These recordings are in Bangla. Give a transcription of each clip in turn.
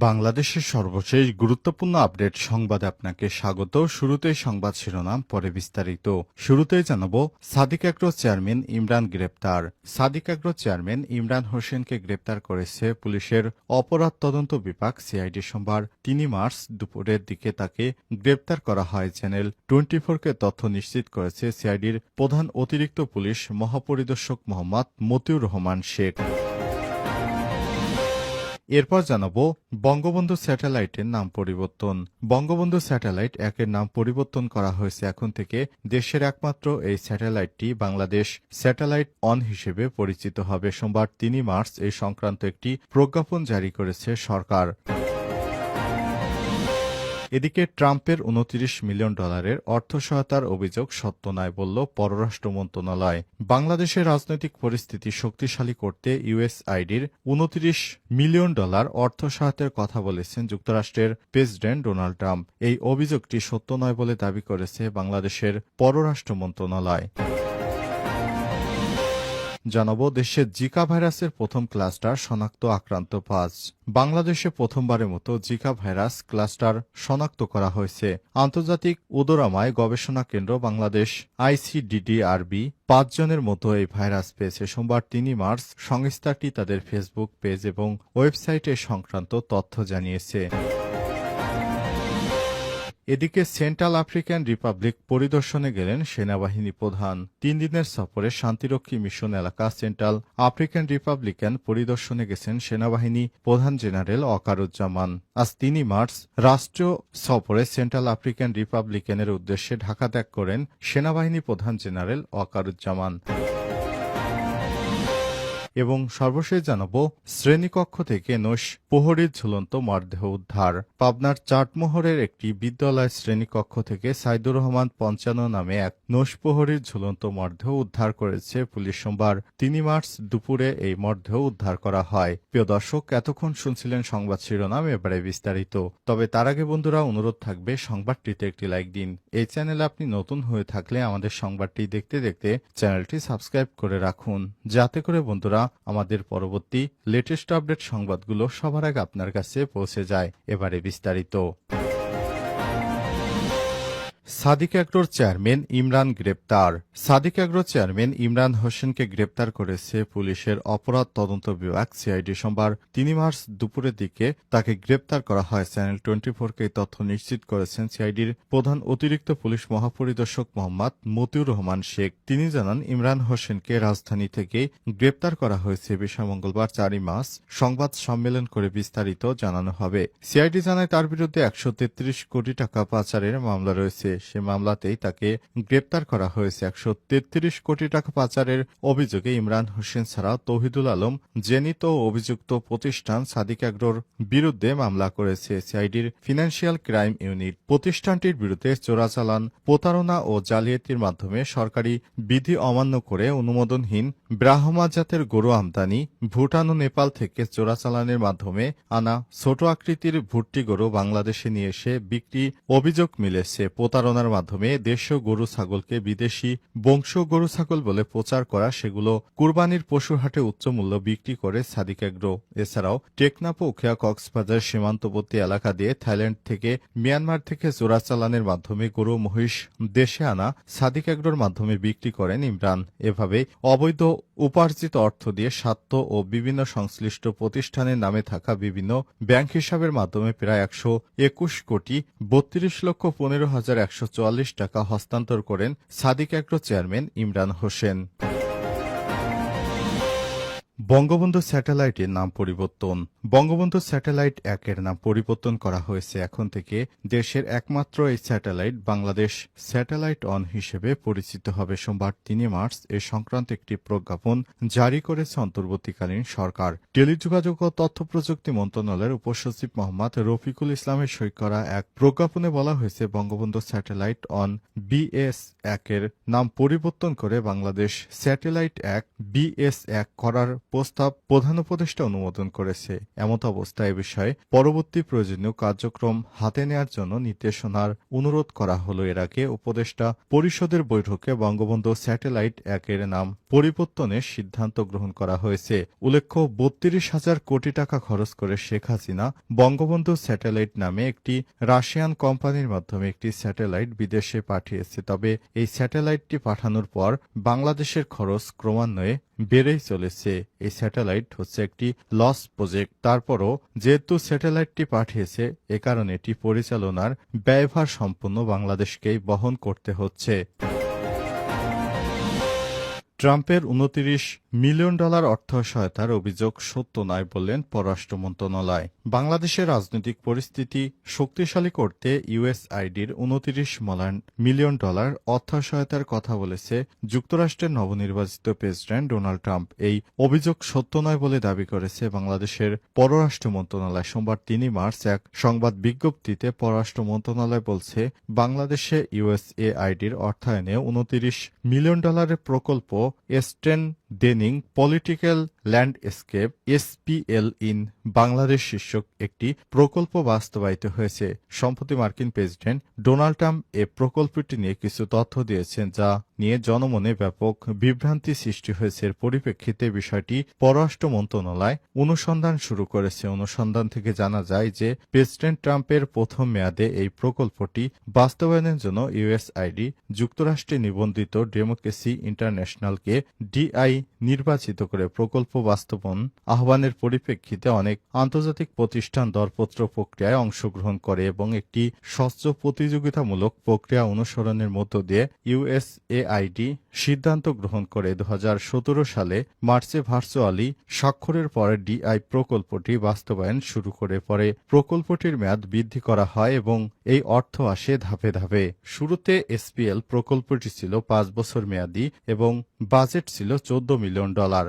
বাংলাদেশের সর্বশেষ গুরুত্বপূর্ণ আপডেট সংবাদে আপনাকে স্বাগত। শুরুতেই সংবাদ শিরোনাম, পরে বিস্তারিত। শুরুতেই জানাব, সাদিক আগ্রো চেয়ারম্যান ইমরান গ্রেপ্তার। সাদিক আগ্রো চেয়ারম্যান ইমরান হোসেনকে গ্রেপ্তার করেছে পুলিশের অপরাধ তদন্ত বিভাগ সিআইডি সোমবার, তিন মার্চ দুপুরের দিকে তাকে গ্রেপ্তার করা হয়। চ্যানেল টোয়েন্টি ফোরকে তথ্য নিশ্চিত করেছে সিআইডির প্রধান অতিরিক্ত পুলিশ মহাপরিদর্শক মোহাম্মদ মতিউর রহমান শেখ। এরপর জানাব বঙ্গবন্ধু স্যাটেলাইটের নাম পরিবর্তন। বঙ্গবন্ধু স্যাটেলাইট একের নাম পরিবর্তন করা হয়েছে এখন থেকে দেশের একমাত্র এই স্যাটেলাইটটি বাংলাদেশ। স্যাটেলাইট অন হিসেবে পরিচিত হবে। সোমবার তিন মার্চ এই সংক্রান্ত একটি প্রজ্ঞাপন জারি করেছে সরকার। এদিকে ট্রাম্পের উনত্রিশ মিলিয়ন ডলারের অর্থ সহায়তার অভিযোগ সত্য নয় বলল পররাষ্ট্র মন্ত্রণালয়। বাংলাদেশের রাজনৈতিক পরিস্থিতি শক্তিশালী করতে ইউএসআইডির উনত্রিশ মিলিয়ন ডলার অর্থ সহায়তার কথা বলেছেন যুক্তরাষ্ট্রের প্রেসিডেন্ট ডোনাল্ড ট্রাম্প। এই অভিযোগটি সত্য নয় বলে দাবি করেছে বাংলাদেশের পররাষ্ট্র মন্ত্রণালয়। জানাব দেশে জিকা ভাইরাসের প্রথম ক্লাস্টার শনাক্ত আক্রান্ত পাঁচ। বাংলাদেশে প্রথমবারের মতো জিকা ভাইরাস ক্লাস্টার শনাক্ত করা হয়েছে। আন্তর্জাতিক উদরামায় গবেষণা কেন্দ্র বাংলাদেশ, আইসিডিডিআরবি পাঁচজনের মতো এই ভাইরাস পেয়েছে। সোমবার তিন মার্চ সংস্থাটি তাদের ফেসবুক পেজ এবং ওয়েবসাইটে সংক্রান্ত তথ্য জানিয়েছে। এদিকে সেন্ট্রাল আফ্রিকান রিপাবলিক পরিদর্শনে গেলেন সেনাবাহিনী প্রধান। তিন দিনের সফরে শান্তিরক্ষী মিশন এলাকা সেন্ট্রাল আফ্রিকান রিপাবলিকান পরিদর্শনে গেছেন সেনাবাহিনী প্রধান জেনারেল অকারুজ্জামান। আজ তিনই মার্চ রাষ্ট্রীয় সফরে সেন্ট্রাল আফ্রিকান রিপাবলিকানের উদ্দেশ্যে ঢাকা ত্যাগ করেন সেনাবাহিনী প্রধান জেনারেল অকারুজ্জামান। এবং সর্বশেষ জানাব, শ্রেণীকক্ষ থেকে নৈশ প্রহরীর ঝুলন্ত মরদেহ উদ্ধার। পাবনার চাটমোহরের একটি বিদ্যালয় শ্রেণীকক্ষ থেকে সাইদুর রহমান পঞ্চান্ন নামে এক নৈশপ্রহরীর ঝুলন্ত মরদেহ উদ্ধার করেছে পুলিশ সোমবার। তিন মার্চ দুপুরে এই মরদেহ উদ্ধার করা হয়। প্রিয় দর্শক, এতক্ষণ শুনছিলেন সংবাদ শিরোনাম, এবারে বিস্তারিত। তবে তার আগে বন্ধুরা, অনুরোধ থাকবে সংবাদটিতে একটি লাইক দিন। এই চ্যানেলে আপনি নতুন হয়ে থাকলে আমাদের সংবাদটি দেখতে দেখতে চ্যানেলটি সাবস্ক্রাইব করে রাখুন। যাতে করে বন্ধুরা আমাদের পরবর্তী লেটেস্ট আপডেট সংবাদগুলো সবার আগে আপনার কাছে পৌঁছে যায়। এবারে বিস্তারিত। সাদিক অ্যাগ্রোর চেয়ারম্যান ইমরান গ্রেপ্তার। সাদিক অ্যাগ্রো চেয়ারম্যান ইমরান হোসেনকে গ্রেপ্তার করেছে পুলিশের অপরাধ তদন্ত বিভাগ সিআইডি সোমবার তিন মার্চ দুপুরের দিকে তাকে গ্রেপ্তার করা হয়। চ্যানেল টোয়েন্টি ফোরকে তথ্য নিশ্চিত করেছেন সিআইডির প্রধান অতিরিক্ত পুলিশ মহাপরিদর্শক মোহাম্মদ মতিউর রহমান শেখ। তিনি জানান, ইমরান হোসেনকে রাজধানী থেকে গ্রেপ্তার করা হয়েছে। বিষয় মঙ্গলবার চারই মাস সংবাদ সম্মেলন করে বিস্তারিত জানানো হবে। সিআইডি জানায়, তার বিরুদ্ধে একশো তেত্রিশ কোটি টাকা পাচারের মামলা রয়েছে। সে মামলাতেই তাকে গ্রেপ্তার করা হয়েছে। একশো তেত্রিশ কোটি টাকা পাচারের অভিযোগে ইমরান হোসেন ছাড়া তৌহিদুল আলম, জেনিত অভিযুক্ত প্রতিষ্ঠান সাদিক আগ্রোর বিরুদ্ধে মামলা করেছে। সিআইডির ফিনান্সিয়াল ক্রাইম ইউনিট প্রতিষ্ঠানটির বিরুদ্ধে চোরাচালান, প্রতারণা ও জালিয়াতির মাধ্যমে সরকারি বিধি অমান্য করে অনুমোদনহীন ব্রাহ্মা জাতের গরু আমদানি, ভুটান ও নেপাল থেকে চোরাচালানের মাধ্যমে আনা ছোট আকৃতির ভুট্টি গরু বাংলাদেশে নিয়ে এসে বিক্রি অভিযোগ মিলেছে। প্রতারণার মাধ্যমে দেশীয় গরু ছাগলকে বিদেশি বংশ গরু ছাগল বলে প্রচার করা সেগুলো কুরবানির পশুর হাটে উচ্চ মূল্য বিক্রি করে সাদিক এগ্রো এছাড়াও টেকনাফ ও উখিয়া কক্সবাজার সীমান্তবর্তী এলাকা দিয়ে থাইল্যান্ড থেকে মিয়ানমার থেকে চোরাচালানের মাধ্যমে গরু মহিষ দেশে আনা সাদিক এগ্রোর মাধ্যমে বিক্রি করেন ইমরান। এভাবে অবৈধ উপার্জিত অর্থ দিয়ে স্বার্থ ও বিভিন্ন সংশ্লিষ্ট প্রতিষ্ঠানের নামে থাকা বিভিন্ন ব্যাংক হিসাবের মাধ্যমে প্রায় একশো একুশ কোটি বত্রিশ লক্ষ পনেরো হাজার একশো চুয়াল্লিশ টাকা হস্তান্তর করেন সাদিক অ্যাগ্রো চেয়ারম্যান ইমরান হোসেন। বঙ্গবন্ধু স্যাটেলাইটের নাম পরিবর্তন। বঙ্গবন্ধু স্যাটেলাইট একের নাম পরিবর্তন করা হয়েছে এখন থেকে দেশের একমাত্র এই স্যাটেলাইট বাংলাদেশ। স্যাটেলাইট অন হিসেবে পরিচিত হবে সোমবার তিন মার্চ এ সংক্রান্ত একটি প্রজ্ঞাপন জারি করেছে অন্তর্বর্তীকালীন সরকার। টেলিযোগাযোগ ও তথ্য প্রযুক্তি মন্ত্রণালয়ের উপসচিব মোহাম্মদ রফিকুল ইসলামের সই করা এক প্রজ্ঞাপনে বলা হয়েছে বঙ্গবন্ধু স্যাটেলাইট অন বিএস একের নাম পরিবর্তন করে বাংলাদেশ স্যাটেলাইট এক বিএস এক করার প্রস্তাব প্রধান উপদেষ্টা অনুমোদন করেছে। এমত অবস্থায় এ বিষয়ে পরবর্তী প্রয়োজনীয় কার্যক্রম হাতে নেয়ার জন্য নির্দেশনার অনুরোধ করা হলো। এর আগে উপদেষ্টা পরিষদের বৈঠকে বঙ্গবন্ধু স্যাটেলাইট একের নাম পরিবর্তনের সিদ্ধান্ত গ্রহণ করা হয়েছে। উল্লেখ্য, বত্রিশ হাজার কোটি টাকা খরচ করে শেখ হাসিনা বঙ্গবন্ধু স্যাটেলাইট নামে একটি রাশিয়ান কোম্পানির মাধ্যমে একটি স্যাটেলাইট বিদেশে পাঠিয়েছে। তবে এই স্যাটেলাইটটি পাঠানোর পর বাংলাদেশের খরচ ক্রমান্বয়ে বেড়েই চলেছে। এই স্যাটেলাইট হচ্ছে একটি লস প্রজেক্ট। তারপরও যেহেতু স্যাটেলাইটটি পাঠিয়েছে, এ কারণে এটি পরিচালনার ব্যয়ভার সম্পূর্ণ বাংলাদেশকেই বহন করতে হচ্ছে। ট্রাম্পের উনতিরিশ মিলিয়ন ডলার অর্থ সহায়তার অভিযোগ সত্য নয় বললেন পররাষ্ট্র মন্ত্রণালয়। বাংলাদেশের রাজনৈতিক পরিস্থিতি শক্তিশালী করতে ইউএসআইডির উনতিরিশ মিলিয়ন ডলার অর্থ সহায়তার কথা বলেছে যুক্তরাষ্ট্রের নবনির্বাচিত প্রেসিডেন্ট ডোনাল্ড ট্রাম্প। এই অভিযোগ সত্য নয় বলে দাবি করেছে বাংলাদেশের পররাষ্ট্র মন্ত্রণালয়। সোমবার তিনই মার্চ এক সংবাদ বিজ্ঞপ্তিতে পররাষ্ট্র মন্ত্রণালয় বলছে, বাংলাদেশে ইউএসএআইডির অর্থায়নে উনতিরিশ মিলিয়ন ডলারের প্রকল্প strengthening political landscape SPL in Bangladesh শীর্ষক একটি প্রকল্প বাস্তবায়িত হয়েছে। সম্প্রতি মার্কিন প্রেসিডেন্ট ডোনাল্ড ট্রাম্প এ প্রকল্পটি নিয়ে কিছু তথ্য দিয়েছেন, যা নিয়ে জনমনে ব্যাপক বিভ্রান্তি সৃষ্টি হয়েছে। এর পরিপ্রেক্ষিতে বিষয়টি পররাষ্ট্র মন্ত্রণালয় অনুসন্ধান শুরু করেছে। অনুসন্ধান থেকে জানা যায় যে, প্রেসিডেন্ট ট্রাম্পের প্রথম মেয়াদে এই প্রকল্পটি বাস্তবায়নের জন্য ইউএসআইডি যুক্তরাষ্ট্রে নিবন্ধিত ডেমোক্রেসি ইন্টারন্যাশনালকে ডিআই নির্বাচিত করে প্রকল্প বাস্তবায়ন আহ্বানের পরিপ্রেক্ষিতে অনেক আন্তর্জাতিক প্রতিষ্ঠান দরপত্র প্রক্রিয়ায় অংশগ্রহণ করে এবং একটি স্বচ্ছ প্রতিযোগিতামূলক প্রক্রিয়া অনুসরণের মধ্য দিয়ে ইউএসএআইডি সিদ্ধান্ত গ্রহণ করে দু হাজার সতেরো সালে মার্চে ভার্চুয়ালি স্বাক্ষরের পরে ডিআই প্রকল্পটি বাস্তবায়ন শুরু করে। পরে প্রকল্পটির মেয়াদ বৃদ্ধি করা হয় এবং এই অর্থ আসে ধাপে ধাপে। শুরুতে এসপিএল প্রকল্পটি ছিল পাঁচ বছর মেয়াদী এবং বাজেট ছিল চোদ্দ মিলিয়ন ডলার।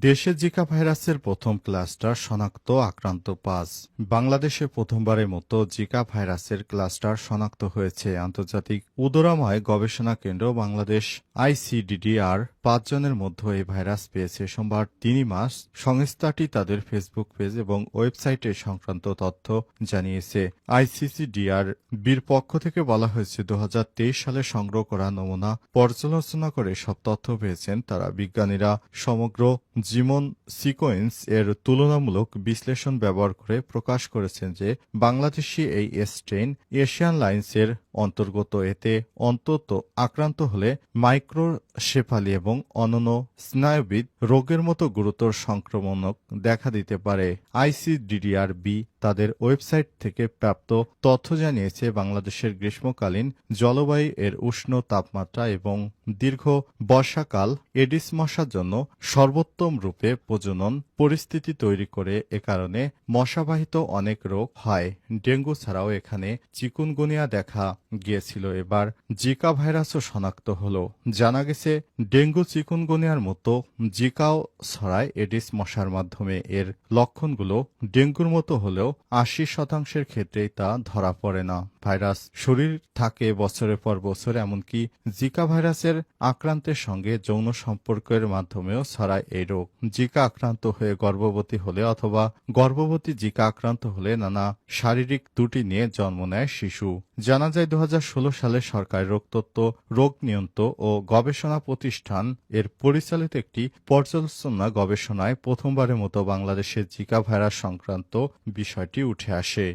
দেশে জিকা ভাইরাসের প্রথম ক্লাস্টার শনাক্ত আক্রান্ত পাঁচ। বাংলাদেশে প্রথমবারের মতো জিকা ভাইরাসের ক্লাস্টার শনাক্ত হয়েছে। আন্তর্জাতিক উদরাময় গবেষণা কেন্দ্র বাংলাদেশ, আইসিডিডিআর পাঁচজনের মধ্যে এই ভাইরাস পেয়েছে সোমবার তিনই মাস সংস্থাটি তাদের ফেসবুক পেজ এবং ওয়েবসাইটে সংক্রান্ত তথ্য জানিয়েছে। আইসিসিডিআর বির পক্ষ থেকে বলা হয়েছে দু হাজার তেইশ সালে সংগ্রহ করা নমুনা পর্যালোচনা করে সব তথ্য পেয়েছেন তারা। বিজ্ঞানীরা সমগ্র জিমন সিকোয়েন্স এর তুলনামূলক বিশ্লেষণ ব্যবহার করে প্রকাশ করেছেন যে বাংলাদেশি এই স্ট্রেন এশিয়ান লাইন্সের অন্তর্গত এতে অন্তত আক্রান্ত হলে মাইক্রোশেফালি এবং অনন্য স্নায়ুবিদ রোগের মতো গুরুতর সংক্রমণক দেখা দিতে পারে। আইসিডিডিআর বি তাদের ওয়েবসাইট থেকে প্রাপ্ত তথ্য জানিয়েছে, বাংলাদেশের গ্রীষ্মকালীন জলবায়ু এর উষ্ণ তাপমাত্রা এবং দীর্ঘ বর্ষাকাল এডিস মশার জন্য সর্বোত্তম রূপে প্রজনন পরিস্থিতি তৈরি করে এ কারণে মশাবাহিত অনেক রোগ হয়। ডেঙ্গু ছাড়াও এখানে চিকুনগুনিয়া দেখা গিয়েছিল। এবার জিকা ভাইরাসও শনাক্ত হলো। জানা গেছে, ডেঙ্গু চিকুনগুনিয়ার মতো জিকাও ছড়ায় এডিস মশার মাধ্যমে। এর লক্ষণগুলো ডেঙ্গুর মতো হলেও আশি শতাংশের ক্ষেত্রেই তা ধরা পড়ে না। ভাইরাস শরীর থাকে বছরের পর বছর, এমনকি জিকা ভাইরাসের আক্রান্তের সঙ্গে যৌন সম্পর্কের মাধ্যমেও ছড়ায় এই রোগ। জিকা আক্রান্ত হয়ে গর্ভবতী হলে অথবা গর্ভবতী জিকা আক্রান্ত হলে নানা শারীরিক ত্রুটি নিয়ে জন্ম নেয় শিশু। জানা যায় দু হাজার ষোলো সালে সরকার রোগতত্ত্ব, রোগ নিয়ন্ত্রণ ও গবেষণা প্রতিষ্ঠান এর পরিচালিত একটি পর্যালোচনা গবেষণায় প্রথমবারের মতো বাংলাদেশের জিকা ভাইরাস সংক্রান্ত বিষয়টি উঠে আসে।